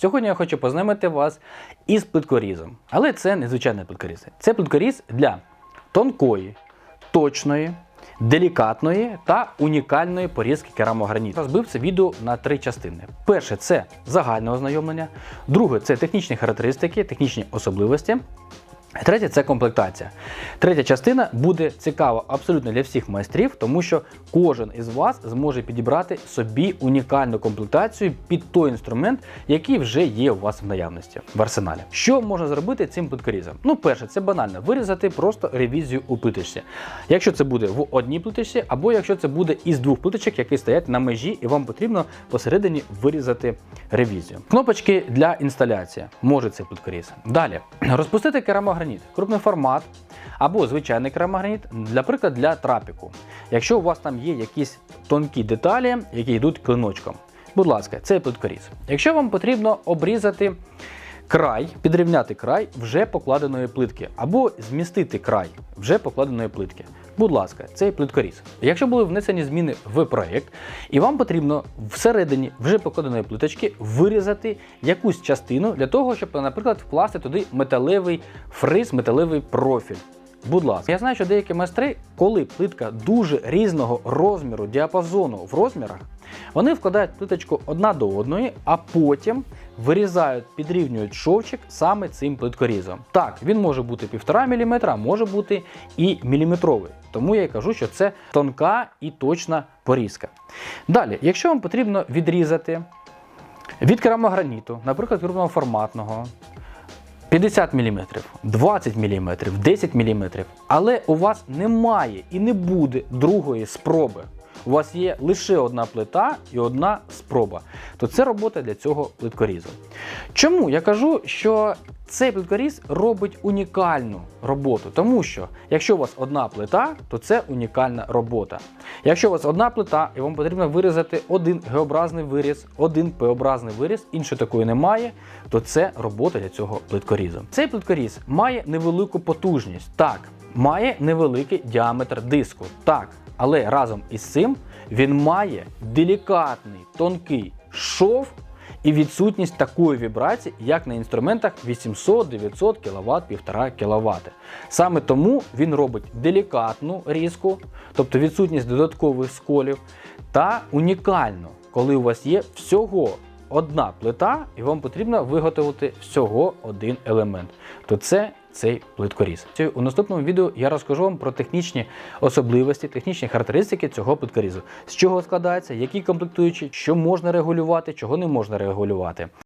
Сьогодні я хочу познайомити вас із плиткорізом. Але це не звичайний плиткоріз. Це плиткоріз для тонкої, точної, делікатної та унікальної порізки керамограніту. Розбив це відео на три частини. Перше це загальне ознайомлення, друге це технічні характеристики, технічні особливості. Третє це комплектація. Третя частина буде цікава абсолютно для всіх майстрів, тому що кожен із вас зможе підібрати собі унікальну комплектацію під той інструмент, який вже є у вас в наявності в арсеналі. Що можна зробити цим плиткорізом? Ну, перше, це банально вирізати просто ревізію у плиточці. Якщо це буде в одній плиточці, або якщо це буде із двох плиточок, які стоять на межі, і вам потрібно посередині вирізати ревізію. Кнопочки для інсталяції може цей плиткоріз. Далі розпустити керамограніт, крупний формат або звичайний керамограніт, наприклад, для трапіку. Якщо у вас там є якісь тонкі деталі, які йдуть клиночком. Будь ласка, це плиткоріз. Якщо вам потрібно обрізати край, підрівняти край вже покладеної плитки, або змістити край вже покладеної плитки. Будь ласка, цей плиткоріз. Якщо були внесені зміни в проєкт, і вам потрібно всередині вже покладеної плиточки вирізати якусь частину для того, щоб, наприклад, вкласти туди металевий фриз, металевий профіль. Будь ласка, я знаю, що деякі майстри, коли плитка дуже різного розміру, діапазону в розмірах, вони вкладають плиточку одна до одної, а потім вирізають, підрівнюють шовчик саме цим плиткорізом. Так, він може бути 1,5 мм, а може бути і міліметровий. Тому я й кажу, що це тонка і точна порізка. Далі, якщо вам потрібно відрізати від керамограніту, наприклад, крупного форматного, 50 мм, 20 мм, 10 мм, але у вас немає і не буде другої спроби. У вас є лише одна плита і одна спроба, то це робота для цього плиткорізу. Чому я кажу, що цей плиткоріз робить унікальну роботу? Тому що якщо у вас одна плита, то це унікальна робота. Якщо у вас одна плита і вам потрібно вирізати один Г-образний виріз, один П-образний виріз, іншої такої немає, то це робота для цього плиткорізу. Цей плиткоріз має невелику потужність, так, має невеликий діаметр диску, так. Але разом із цим він має делікатний тонкий шов і відсутність такої вібрації, як на інструментах 800-900 кВт, 1,5 кВт. Саме тому він робить делікатну різку, тобто відсутність додаткових сколів, та унікальну, коли у вас є всього одна плита, і вам потрібно виготовити всього один елемент. То це цей плиткоріз. У наступному відео я розкажу вам про технічні особливості, технічні характеристики цього плиткорізу, з чого складається, які комплектуючі, що можна регулювати, чого не можна регулювати.